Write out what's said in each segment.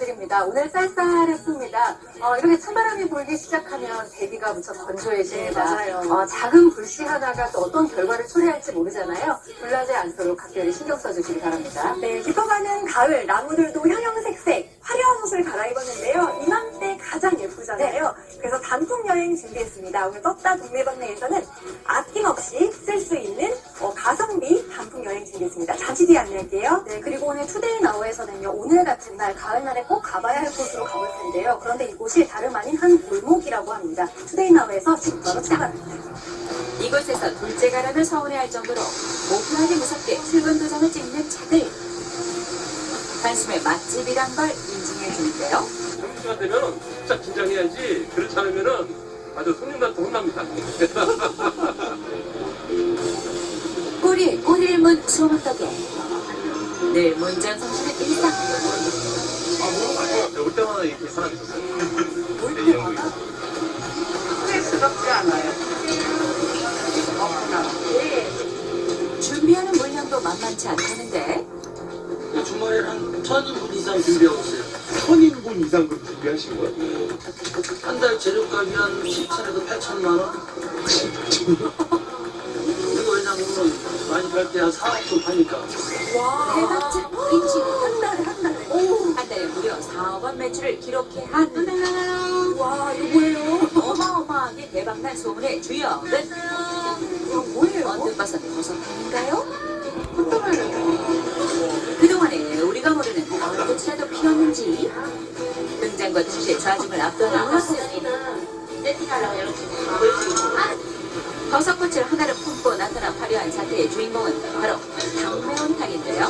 드립니다. 오늘 쌀쌀했습니다. 어, 이렇게 찬바람이 불기 시작하면 대기가 무척 건조해집니다. 네, 맞아요. 어, 작은 불씨 하나가 또 어떤 결과를 초래할지 모르잖아요. 불나지 않도록 각별히 신경 써주시기 바랍니다. 네, 깊어가는 가을 나무들도 형형색색 화려한 옷을 갈아입었는데요. 이맘때 가장 예쁘잖아요. 그래서 단풍 여행 준비했습니다. 오늘 떴다 동네방네에서는 아낌없이 쓸 수 있는 어, 가성비 단풍 여행 준비했습니다. 잠시 뒤에 안내할게요. 네, 그리고 오늘 투데이 나우에서는요, 오늘 같은 날, 가을날에 꼭 가봐야 할 곳으로 가볼 텐데요. 그런데 이곳이 다름 아닌 한 골목이라고 합니다. 투데이 나우에서 지금 바로 출발합니다. 이곳에서 둘째가라면 서운해할 정도로 오픈하기 무섭게 출근 도장을 찍는 차들. 단숨에 맛집이란 걸 인증해 주는데요. 점심시간 되면 진짜 긴장해야지 그렇지 않으면은 아주 손님들한테 혼납니다. 꼬리에 꼬리를 문 소문떡에 늘 문전성시는 일상. 올 때마다 이렇게 사람이 있었어요. 네, 이 않아요. 준비하는 물량도 만만치 않다는데 주말에 한 천인분 이상 준비하고 있어요. 천인분 이상 그 준비하신 거예요? 한 달 재료값이 한 7천에서 8천만 원? 왜냐면 많이 팔때한 4억도 파니까. 대박집 인식 한 달에 한 달에 한 달에 무려 4억 원 매출을 기록해 한 와, 이거 뭐예요? 어마어마하게 대박난 소문의 주역은 이거 뭐예요? 언뜻 봐선 버섯탕인가요? 그동안에 우리가 모르는 얼꽃이라도 피었는지 등장과 동시에 좌중을 앞서는 버스 버섯꽃을 하나를 품고 나타난 화려한 사태의 주인공은 바로 당매운탕인데요.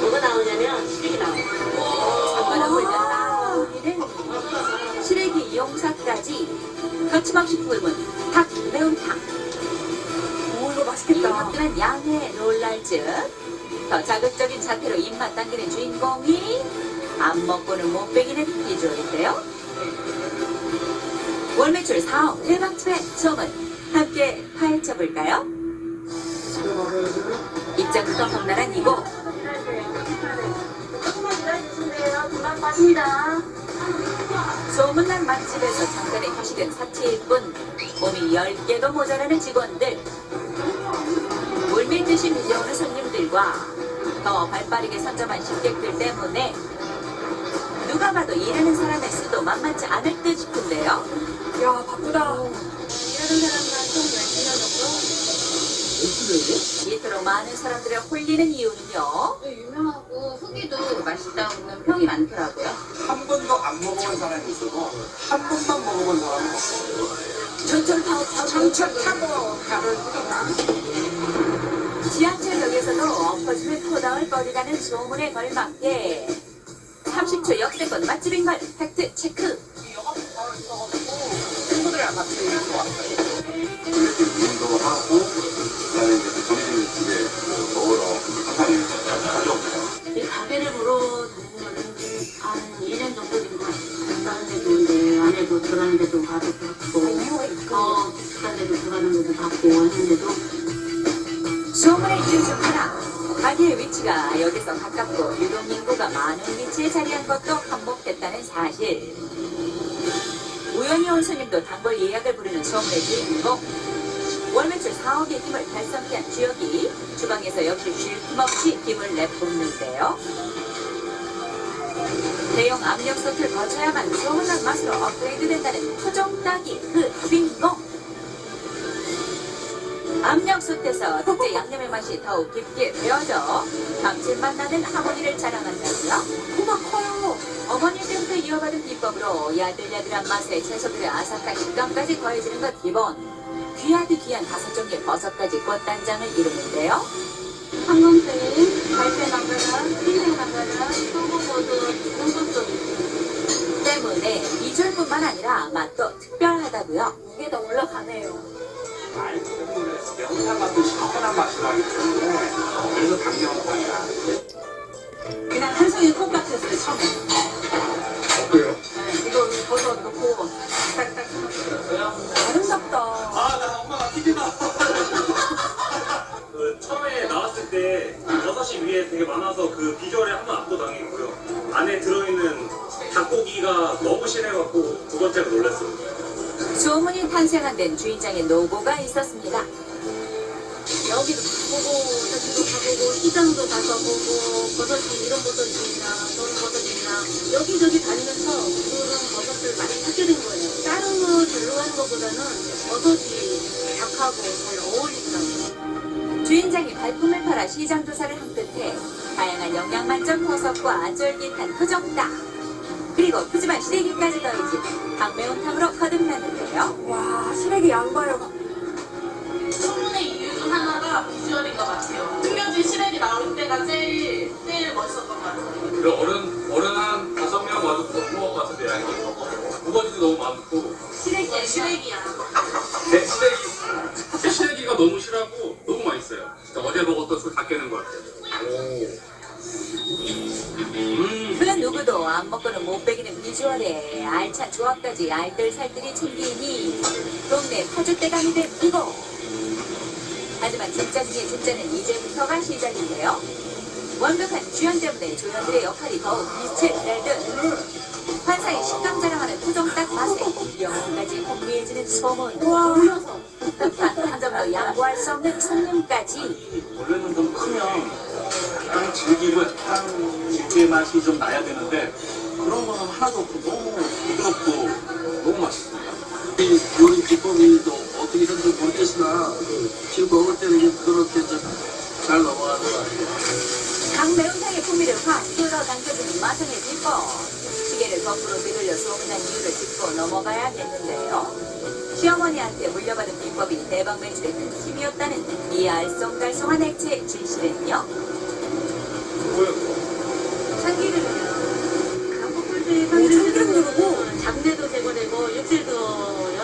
뭐가 나오냐면 시래기 나와요. 불면 나오기는 시래기 용사까지 거침없이 뿜은 닭 매운탕. 오, 이거 맛있겠다. 이것들은 양에 놀랄 즈더 자극적인 자태로 입맛 당기는 주인공이 안 먹고는 못 베기는 비주얼인데요 월 매출 4억 대박집의 소문 함께 파헤쳐볼까요? 입장 부터 험난한 이곳. 소문난 맛집에서 잠깐의 휴식은 사치일 뿐 몸이 10개도 모자라는 직원들 물밀듯이 밀려오는 손님들과 더 발빠르게 선점한 식객들 때문에 누가 봐도 일하는 사람의 수도 만만치 않을 듯 싶은데요 야, 바쁘다. 일하는 사람만 총 10시간 정도? 이토록 많은 사람들을 홀리는 이유는요 유명하고 후기도 맛있다고는 평이 많더라고요. 한 번도 안 먹어본 사람이 있어도 한 번만 먹어본 사람은 없어요. 전철 타고 전철 타고 지하철역에서도 엎어지면 토닥을 거리라는 소문에 걸맞게 30초 역세권 맛집인 걸 팩트 체크 점심 집에 먹으러 한판을 가져옵니다. 이 가게를 보러 다니는 거는 한 1년 정도 된 것 같아요. 다른 데도 이제 안에도 들어가는 데도 가도 봤고, 어, 비슷한 데도 들어가는 데도 봤고 했는데도 소문의 이유 중 하나 가게의 위치가 여기서 가깝고 유동 인구가 많은 위치에 자리한 것도 한몫했다는 사실 온 손님도 단골 예약을 부르는 소문의 주인공 월 매출 4억의 힘을 달성케 한 주역이 주방에서 역시 쉴 틈 없이 힘을 내뿜는데요 대형 압력 솥을 거쳐야만 소문난 맛으로 업그레이드 된다는 토종 따기 그 주인공 압력 솥에서 특제 양념의 맛이 더욱 깊게 배어져 감칠맛 나는 하모니를 자랑한다고요? 커요. 어머니 때부터 이어받은 비법으로 야들야들한 맛에 채소들의 아삭한 식감까지 더해지는 것 기본. 귀하디 귀한 다섯 종류의 버섯까지 꽃단장을 이루는데요. 황금색, 갈색 망가라, 흰색 망가라, 소고버섯, 있고. 때문에 비주얼뿐만 아니라 맛도 특별하다고요. 이게 더 올라가네요. 그냥 한 송이 콩 같았어요, 처음에. 들어있는 닭고기가 너무 실해갖고 두 번째가 놀랐습니다. 소문이 탄생한 데는 주인장의 노고가 있었습니다. 여기도 가보고 저기도 가보고 시장도 가서 보고 버섯이 이런 버섯이 있나 저런 버섯이 있나 여기저기 다니면서 그런 버섯을 많이 찾게 된 거예요. 다른 거 별로 하는 것보다는 버섯이 닭하고 잘 어울리더라고요. 주인장이 발품을 팔아 시장 조사를 한 끝에 다양한 영양 만점 버섯과 쫄깃한 토종닭 그리고 푸짐한 시래기까지 더해진 닭매운탕으로 거듭났는데요. 와, 시래기 양봐요. 소문의 이유 중 하나가 비주얼인 것 같아요. 숨겨진 시래기 나올 때가 제일 제일 멋있었던 것 같아요. 그 어른 어른 한 다섯 명 와도 부모것 같은데 양이 알찬 조합까지 알뜰살뜰히 챙기니 동네 파주대감이 된 이거. 하지만 진짜 중에 진짜는 이제부터가 시작인데요. 완벽한 주연 때문에 조연들의 역할이 더욱 빛을 발듯. 환상의 식감 자랑하는 토종닭 맛에 영혼까지 혼미해지는 소문. 와, 단한 점도 양보할 수 없는 손님까지. 원래는 좀 크면 약간 질기고 약간 질기의 맛이 좀 나야 되는데 그런 거는 하나도 없고 너무 또 어떻게 되는지 모르겠으나 지금 먹을 때는 좀잘 넘어가는 것 같아요. 닭 매운탕의 풍미를 확 끌어 당겨주는 마성의 비법 시계를 거꾸로 되돌려 소문난 이유를 짚고 넘어가야겠는데요 시어머니한테 물려받은 비법이 대박 매출에 큰 힘이었다는 이 알쏭달쏭한 액체의 진실은요 참기름이요. 닭볶음탕에 오, 참기름 넣고. 넣으면 잡내도 제거되고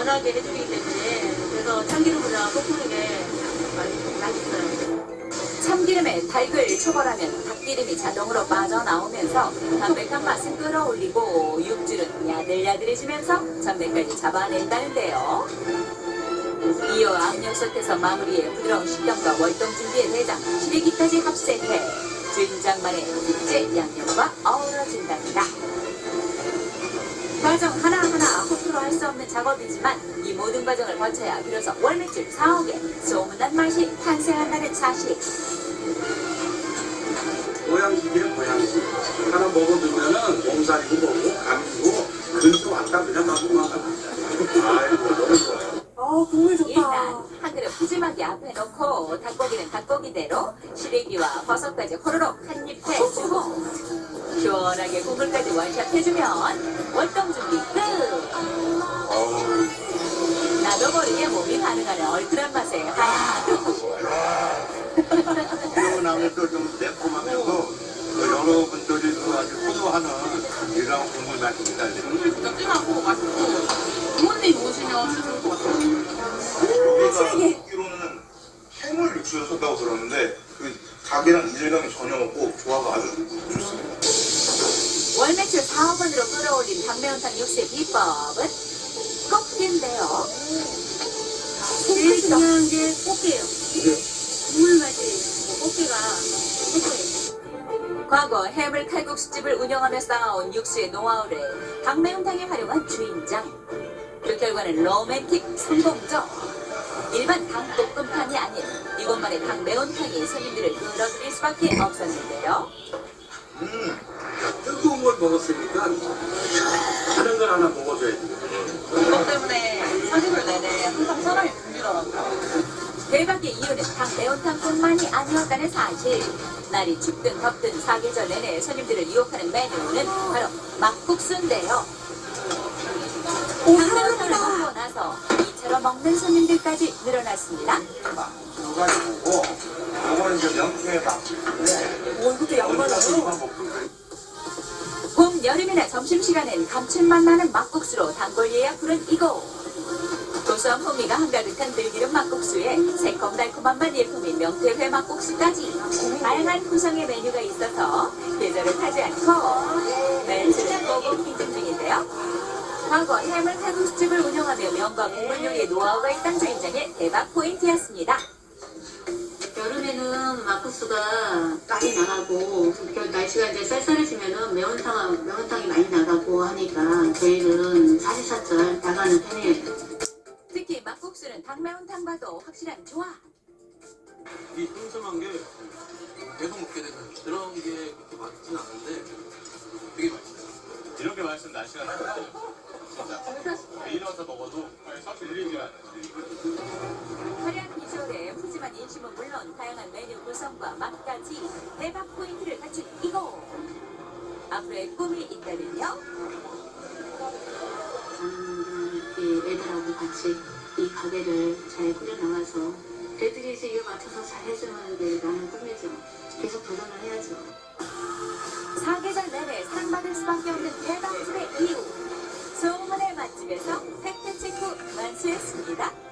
연하게 해주기 때문에 그래서 참기름보다 게 맛- 맛있어요. 참기름에 닭을 초벌하면 닭기름이 자동으로 빠져나오면서 담백한 맛을 끌어올리고 육질은 야들야들해지면서 잡내까지 잡아낸다는데요. 이어 압력솥에서 마무리해 부드러운 식감과 월동 준비의 대장 시래기까지 합세해 주인장만의 특제 양념과 어우러진답니다. 과정 하나하나 호프로 할 수 없는 작업이지만 이 모든 과정을 거쳐야 비로소 월매출 4억에 소문난 맛이 탄생한다는 사실. 보양식이에요 보양식. 하나 먹어두면은 몸살이고 뭐고 감이고 근처 왔다 그냥 막 도망가. 아이고 너무 좋아요. 아, 국물 좋다. 일단 한 그릇 푸짐하게 앞에 놓고 닭고기는 닭고기대로 시래기와 버섯까지 호로록 한입 해주고 시원하게 국물까지 원샷 해주면 월동 준비 끝! 나도 모르게 몸이 반응하는 얼큰한 맛에 하얗게 시원하면서 좀 매콤하면서 그 여러분들이 그 아주 선호하는 이런 국물 맛입니다. 국물 진짜 진하고 맛있고 부모님 오시면 좋을 것 같아요. 여기가 듣기로는 해물 육수를 썼다고 들었는데 그 닭이랑 이질감이 전혀 없고 조화가 아주. 월매출 4억 원으로 끌어올린 닭매운탕 육수의 비법은 꺾기인데요. 제일 중요한 게 꽃게예요. 국물 맛이 꽃게가 최고예요. 과거 해물 칼국수집을 운영하며 쌓아온 육수의 노하우를 닭매운탕에 활용한 주인장. 그 결과는 로맨틱 성공적. 일반 닭볶음탕이 아닌 이곳만의 닭매운탕이 손님들을 끌어들일 수밖에 없었는데요. 음, 걸 먹었으니까 다른 걸 하나 먹어줘야지. 그것 때문에 사진을 내내 항상 사람이 붐비더라고요. 대박의 이유는 닭매운탕뿐만이 아니었다는 사실. 날이 춥든 덥든 사계절 내내 손님들을 유혹하는 메뉴는 바로 막국수인데요. 닭매운탕을 먹고 나서 이처럼 먹는 손님들까지 늘어났습니다. 두 가지 보고 이거는 이제 명태의 밥. 오, 이것도 양반이요? 봄, 여름이나 점심시간엔 감칠맛 나는 막국수로 단골 예약 부른 이곳. 고소한 풍미가 한가득한 들기름 막국수에 새콤달콤한 맛 일품인 명태회 막국수까지 다양한 구성의 메뉴가 있어서 계절을 타지 않고 매출은 보고 기증 중인데요. 과거 해물 칼국수집을 운영하며 명과 국물 요리의 노하우가 있던 주인장의 대박 포인트였습니다. 여름에는 막 코스가 많이 나가고 그 날씨가 이제 쌀쌀해지면은 매운탕 매운탕이 많이 나가고 하니까 저희는 사시사철 나가는 편이에요. 특히 막국수는 닭매운탕과도 확실한 조합. 이 슴슴한 게 계속 먹게 되는 그런 게 그렇게 맛있진 않은데 되게 맛있어요. 이렇게 맛있으면 날씨가 나요. 진짜. 매일 와서 먹어도 들리지가 않아요. 비주얼에 푸짐한 인심은 물론 다양한 메뉴 구성과 맛까지 대박 포인트를 갖춘 이곳. 앞으로의 꿈이 있다면요? 저는 애들하고 같이 이 가게를 잘 꾸려나가서 애들이 이제 이거 맡아서 잘 해주는 게 나는 꿈이죠. 계속 도전을 해야죠. 사계절 내내 사랑받을 수밖에 없는 대박집의 이유. 소문의 맛집에서 팩트체크 완수했습니다.